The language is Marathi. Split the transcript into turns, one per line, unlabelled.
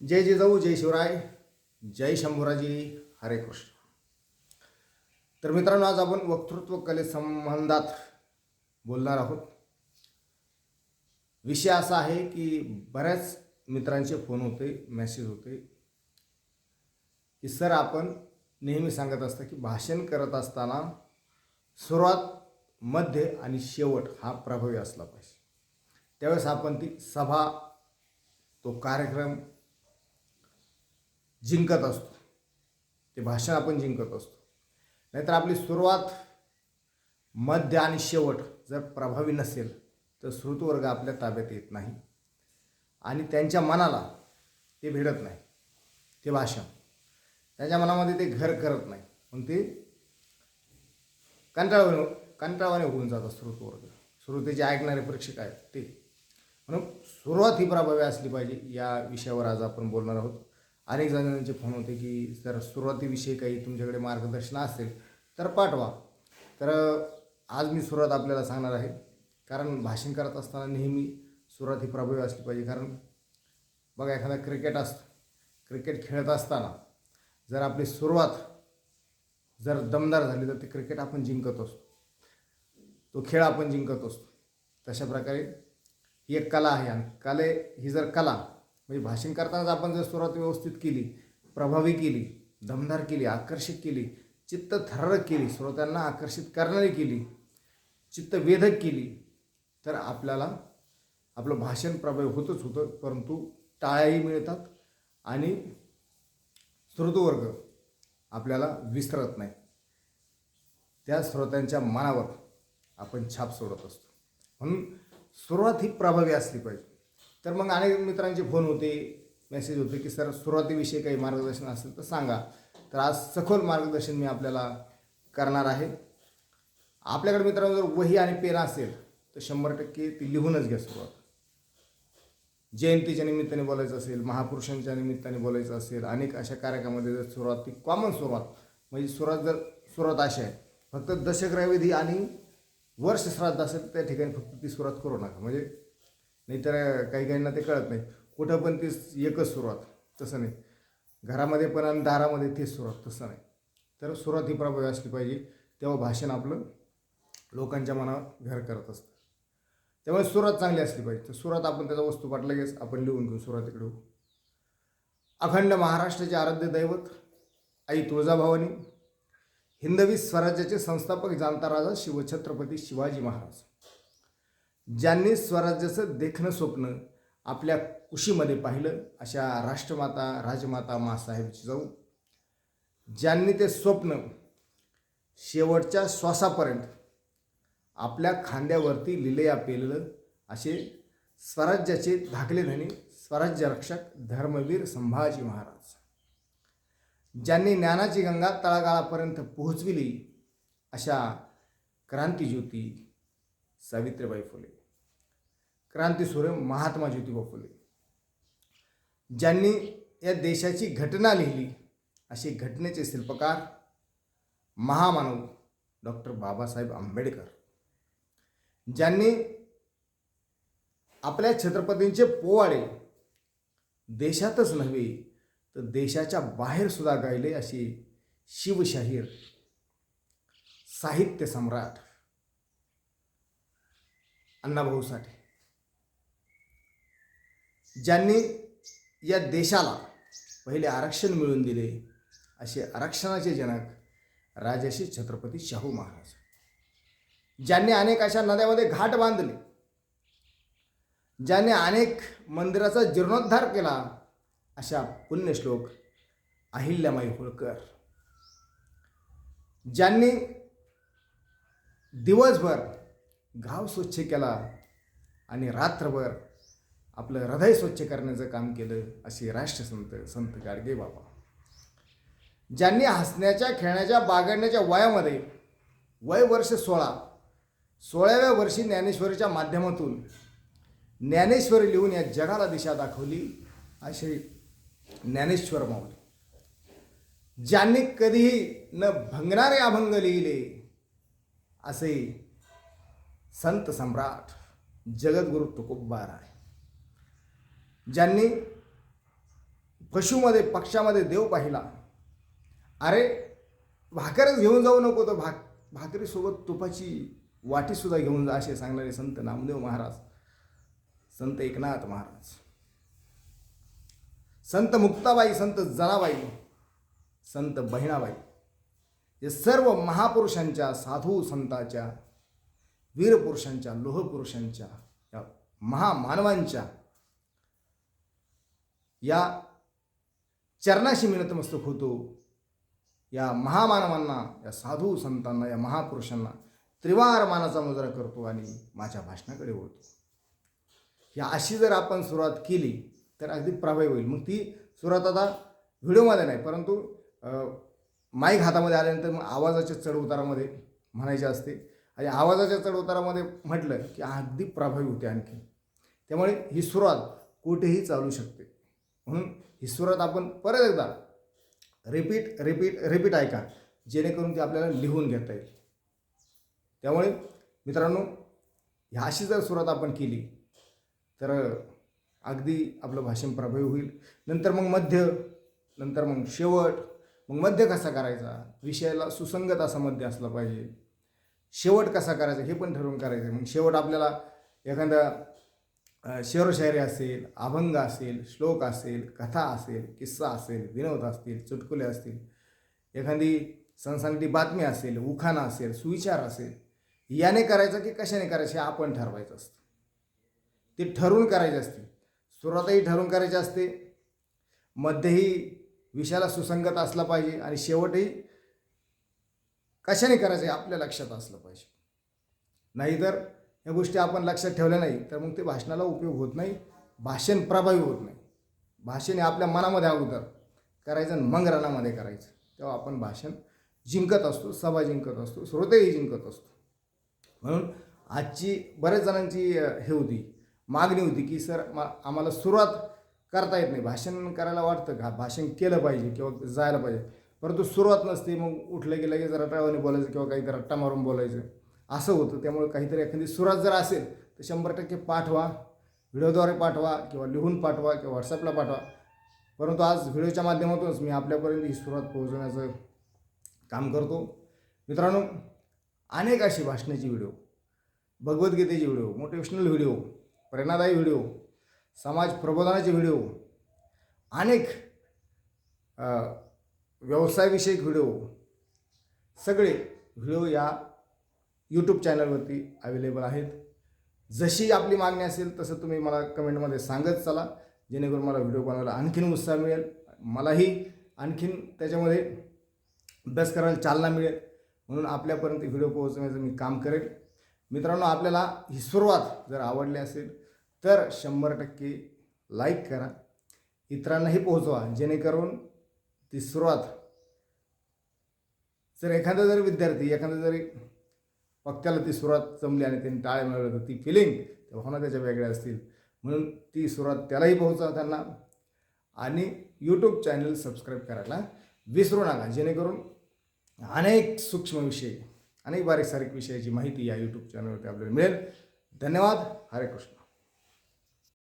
जय जिजाऊ जय शिवराय जय शंभूराजी हरे कृष्ण. तर मित्रांनो आज आपण वक्तृत्व कलेसंबंधात बोलणार आहोत. विषय असा आहे की बऱ्याच मित्रांचे फोन होते मेसेज होते की सर आपण नेहमी सांगत असता की भाषण करत असताना सुरुवात मध्य आणि शेवट हा प्रभावी असला पाहिजे. त्यावेळेस आपण ती सभा तो कार्यक्रम जिंकत असतो. ते भाषण आपण जिंकत असतो. नाहीतर आपली सुरुवात मध्य आणि शेवट जर प्रभावी नसेल तर श्रुतवर्ग आपल्या ताब्यात येत नाही. आणि त्यांच्या मनाला ते भिडत नाही. ते भाषण. त्यांच्या मनामध्ये ते घर करत नाही. मग ते कंटाळवाने कंटाळवाने होऊन जातात श्रुतवर्ग. श्रोतेचे ऐकणारे प्रेक्षक आहेत ते. म्हणून सुरुवात ही प्रभावी असली पाहिजे या विषयावर आज आपण बोलणार आहोत. अनेक जणांचे फोन होते की जर सुरुवातीविषयी काही तुमच्याकडे मार्गदर्शन असेल तर पाठवा. तर आज मी सुरुवात आपल्याला सांगणार आहे. कारण भाषण करत असताना नेहमी सुरुवात ही प्रभावी असली पाहिजे. कारण बघा एखादा क्रिकेट असतं. क्रिकेट खेळत असताना जर आपली सुरुवात जर दमदार झाली तर ते क्रिकेट आपण जिंकत असतो. तो खेळ आपण जिंकत असतो. तशा प्रकारे ही एक कला आहे. आणि कले ही जर कला म्हणजे भाषण करतानाच आपण जर सुरुवात व्यवस्थित केली प्रभावी केली दमदार केली आकर्षित केली चित्त थरारक केली श्रोत्यांना आकर्षित करणारी केली चित्त वेधक केली तर आपल्याला आपलं भाषण प्रभावी होतच होतं परंतु टाळ्याही मिळतात आणि श्रोतवर्ग आपल्याला विसरत नाही. त्या श्रोत्यांच्या मनावर आपण छाप सोडत असतो. म्हणून सुरुवात ही प्रभावी असली पाहिजे. तर मग अनेक मित्रांचे फोन होते मेसेज होते की सर सुरुवातीविषयी काही मार्गदर्शन असेल तर सांगा. तर आज सखोल मार्गदर्शन मी आपल्याला करणार आहे. आपल्याकडे मित्रांनो जर वही आणि पेन असेल तर शंभर टक्के ती लिहूनच घ्या सुरुवात. जयंतीच्या निमित्ताने बोलायचं असेल महापुरुषांच्या निमित्ताने बोलायचं असेल अनेक अशा कार्यक्रमामध्ये जर सुरुवात ती कॉमन सुरुवात म्हणजे सुरुवात जर सुरुवात अशी आहे फक्त दशग्रहविधी आणि वर्ष श्राद्ध असेल त्या ठिकाणी फक्त ती सुरुवात करू नका. म्हणजे नाहीतर काही काहींना ते कळत नाही. कुठं पण ती एकच सुरुवात तसं नाही. घरामध्ये पण आणि दारामध्ये तेच सुरुवात तसं नाही. तर सुरुवात ही प्रभावी असली पाहिजे. तेव्हा भाषण आपलं लोकांच्या मनावर घर करत असतं. त्यामुळे सुरुवात चांगली असली पाहिजे. तर सुरुवात आपण त्याचा वस्तूपाठ लगेच आपण लिहून घेऊ सुरुवातीकडे होऊ. अखंड महाराष्ट्राचे आराध्य दैवत आई तुळजाभवानी हिंदवी स्वराज्याचे संस्थापक जाणता राजा शिवछत्रपती शिवाजी महाराज. ज्यांनी स्वराज्याचं देखणं स्वप्न आपल्या कुशीमध्ये पाहिलं अशा राष्ट्रमाता राजमाता मासाहेबची जाऊ ज्यांनी ते स्वप्न शेवटच्या श्वासापर्यंत आपल्या खांद्यावरती लिलया पेललं असे स्वराज्याचे धाकले धनी स्वराज्य रक्षक धर्मवीर संभाजी महाराज. ज्यांनी ज्ञानाची गंगा तळागाळापर्यंत पोहोचविली अशा क्रांतीज्योती सावित्रीबाई फुले. क्रांतीसूर्य महात्मा ज्योतिबा फुले. ज्यांनी या देशाची घटना लिहिली असे घटनेचे शिल्पकार महामानव डॉक्टर बाबासाहेब आंबेडकर. ज्यांनी आपल्या छत्रपतींचे पोवाडे देशातच नव्हे तर देशाच्या बाहेर सुद्धा गायले असे शिवशाहीर साहित्य सम्राट अण्णाभाऊ साठे. ज्यांनी या देशाला पहिले आरक्षण मिळवून दिले असे आरक्षणाचे जनक राजर्षी छत्रपती शाहू महाराज. ज्यांनी अनेक अशा नद्यामध्ये घाट बांधले ज्यांनी अनेक मंदिराचा जीर्णोद्धार केला अशा पुण्यश्लोक अहिल्यामाई होळकर. ज्यांनी दिवसभर गाव स्वच्छ केला आणि रात्रभर आपलं हृदय स्वच्छ करण्याचं काम केलं असे राष्ट्रसंत संत गाडगे बाबा. ज्यांनी हसण्याच्या खेळण्याच्या बागडण्याच्या वयामध्ये वय वर्ष सोळा सोळाव्या वर्षी ज्ञानेश्वरीच्या माध्यमातून ज्ञानेश्वरी लिहून या जगाला दिशा दाखवली असे ज्ञानेश्वर माऊली. ज्यांनी कधीही न भंगणारे अभंग लिहिले असे संत सम्राट जगद्गुरु तुकोबा राय ज्यांनी पशुमध्ये पक्षामध्ये देव पाहिला. अरे भाकरच घेऊन जाऊ नको तर भाक भाकरीसोबत तुपाची वाटीसुद्धा घेऊन जा असे सांगणारे संत नामदेव महाराज. संत एकनाथ महाराज. संत मुक्ताबाई संत जराबाई संत बहिणाबाई. हे सर्व महापुरुषांच्या साधू संताच्या वीरपुरुषांच्या लोहपुरुषांच्या या महामानवांच्या या चरणाशी मिनतमस्तक होतो. या महामानवांना या साधू संतांना या महापुरुषांना त्रिवार मानाचा मुजरा करतो आणि माझ्या भाषणाकडे बोलतो या अशी जर आपण सुरुवात केली तर अगदी प्रभावी होईल. मग ती सुरुवात आता व्हिडिओमध्ये नाही परंतु माईक हातामध्ये आल्यानंतर मग आवाजाच्या चढउतारामध्ये म्हणायचे असते. आणि आवाजाच्या चढउतारामध्ये म्हटलं की अगदी प्रभावी होते आणखी. त्यामुळे ही सुरुवात कुठेही चालू शकते. म्हणून ही सुरत आपण परत एकदा रिपीट रिपीट रिपीट ऐका. जेणेकरून ती आपल्याला लिहून घेता येईल. त्यामुळे मित्रांनो ह्या अशी जर सुरत आपण केली तर अगदी आपलं भाषण प्रभावी होईल. नंतर मग मध्य नंतर मग शेवट मग मध्य कसा करायचा? विषयाला सुसंगत असा मध्य असला पाहिजे. शेवट कसा करायचा हे पण ठरवून करायचं. मग शेवट आपल्याला एखादा शेरोशायरी असेल अभंग असेल श्लोक असेल कथा असेल किस्सा असेल विनोद असतील चुटकुले असतील एखादी सणसणाटी बातमी असेल उखाणा असेल सुविचार असेल याने करायचं की कशाने करायचं हे आपण ठरवायचं असतं. ते ठरवून करायचे असते सुरुवातही ठरवून करायची असते. मध्येही विषयाला सुसंगत असला पाहिजे आणि शेवटही कशाने करायचं हे आपल्या लक्षात असलं पाहिजे. नाहीतर या गोष्टी आपण लक्षात ठेवल्या नाही तर मग ते भाषणाला उपयोग होत नाही भाषण प्रभावी होत नाही. भाषण हे आपल्या मनामध्ये अगोदर करायचं आणि मग रणामध्ये करायचं. तेव्हा आपण भाषण जिंकत असतो सभा जिंकत असतो श्रोतेही जिंकत असतो. म्हणून आजची बऱ्याच जणांची हे होती मागणी होती की सर मा आम्हाला सुरुवात करता येत नाही. भाषण करायला वाटतं का? भाषण केलं पाहिजे किंवा जायला पाहिजे. परंतु सुरुवात नसते मग उठलं की लगेच रटावाने बोलायचं किंवा काही रट्टा मारून बोलायचं. असं होतं. त्यामुळे काहीतरी एखादी सुरात जर असेल तर शंभर टक्के पाठवा. व्हिडिओद्वारे पाठवा किंवा लिहून पाठवा किंवा व्हॉट्सअपला पाठवा. परंतु आज व्हिडिओच्या माध्यमातूनच मी आपल्यापर्यंत ही सुरात पोहोचवण्याचं काम करतो. मित्रांनो अनेक अशी भाषणाची व्हिडिओ भगवद्गीतेचे व्हिडिओ मोटिवेशनल व्हिडिओ प्रेरणादायी व्हिडिओ समाज प्रबोधनाचे व्हिडिओ अनेक व्यवसायविषयक व्हिडिओ सगळे व्हिडिओ या यूट्यूब चॅनलवरती अवेलेबल आहेत. जशी आपली मागणी असेल तसं तुम्ही मला कमेंटमध्ये सांगत चला. जेणेकरून मला व्हिडिओ बनवायला आणखीन उत्साह मिळेल. मलाही आणखीन त्याच्यामध्ये अभ्यास करायला चालना मिळेल. म्हणून आपल्यापर्यंत व्हिडिओ पोहोचवण्याचं मी काम करेल. मित्रांनो आपल्याला ही सुरुवात जर आवडली असेल तर शंभर टक्के लाईक करा. इतरांनाही पोहोचवा. जेणेकरून ती सुरुवात जर एखादा जरी विद्यार्थी एखादा जरी पक्क्याला ती सुरुवात जमली आणि त्यांनी टाळे मिळवलं तर ती फिलिंग त्या भावना त्याच्या वेगळ्या असतील. म्हणून ती सुरुवात त्यालाही पोहोचा त्यांना. आणि यूट्यूब चॅनल सबस्क्राईब करायला विसरू नका जेणेकरून अनेक सूक्ष्म विषय अनेक बारीक सारीक विषयाची माहिती या यूट्यूब चॅनलवरती आपल्याला मिळेल. धन्यवाद. हरे कृष्ण.